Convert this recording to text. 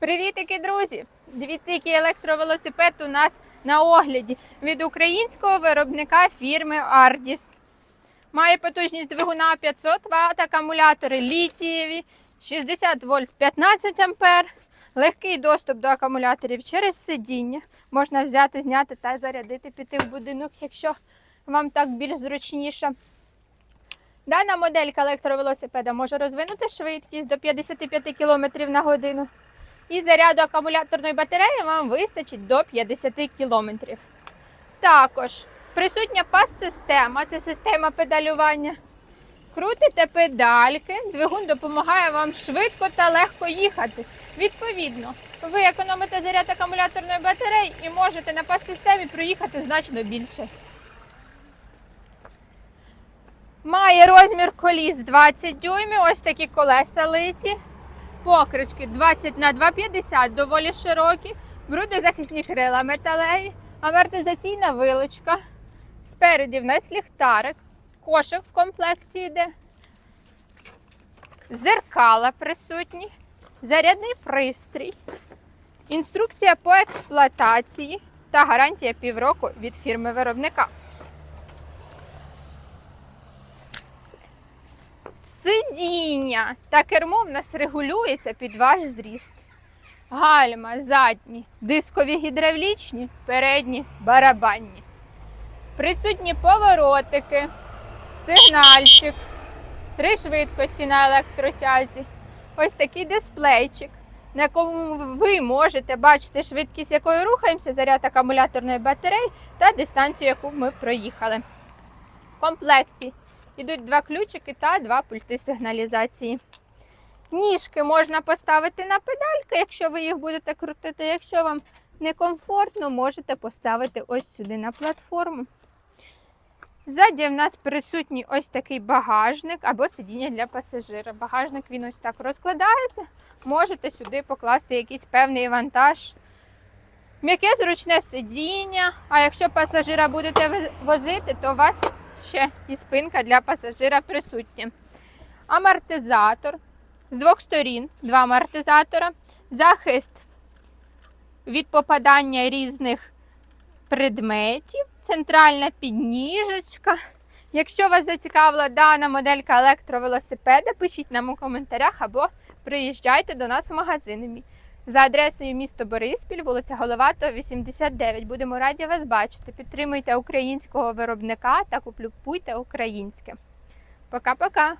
Привітики, друзі! Дивіться, який електровелосипед у нас на огляді від українського виробника фірми Ardis. Має потужність двигуна 500 Вт, акумулятори літієві, 60 вольт 15 ампер, легкий доступ до акумуляторів через сидіння. Можна взяти, зняти та зарядити, піти в будинок, якщо вам так більш зручніше. Дана моделька електровелосипеда може розвинути швидкість до 55 км на годину. І заряду акумуляторної батареї вам вистачить до 50 км. Також присутня пас-система, це система педалювання. Крутите педальки, двигун допомагає вам швидко та легко їхати. Відповідно, ви економите заряд акумуляторної батареї і можете на пас-системі проїхати значно більше. Має розмір коліс 20 дюймів, ось такі колеса литі. Покришки. 20 на 2,50 доволі широкі, брудозахисні крила металеві, амортизаційна вилочка. Спереді в нас ліхтарик, кошик в комплекті йде, зеркала присутні, зарядний пристрій, інструкція по експлуатації та гарантія півроку від фірми виробника. Сидіння та кермо в нас регулюється під ваш зріст. Гальма, задні, дискові гідравлічні, передні барабанні. Присутні поворотики, сигнальчик, три швидкості на електротязі. Ось такий дисплейчик, на якому ви можете бачити швидкість, якою рухаємося, заряд акумуляторної батареї та дистанцію, яку ми проїхали. В комплекті Ідуть два ключики та два пульти сигналізації. Ніжки можна поставити на педальки, якщо ви їх будете крутити. Якщо вам некомфортно, можете поставити ось сюди на платформу. Ззаді в нас присутній ось такий багажник або сидіння для пасажира. Багажник він ось так розкладається. Можете сюди покласти якийсь певний вантаж. М'яке зручне сидіння, а якщо пасажира будете возити, то у вас ще і спинка для пасажира присутня. Амортизатор з двох сторін, два амортизатора, захист від попадання різних предметів, центральна підніжечка. Якщо вас зацікавила дана моделька електровелосипеда, пишіть нам у коментарях або приїжджайте до нас у магазин. За адресою місто Бориспіль, вулиця Головато, 89. Будемо раді вас бачити. Підтримуйте українського виробника та куплюйте українське. Пока-пока!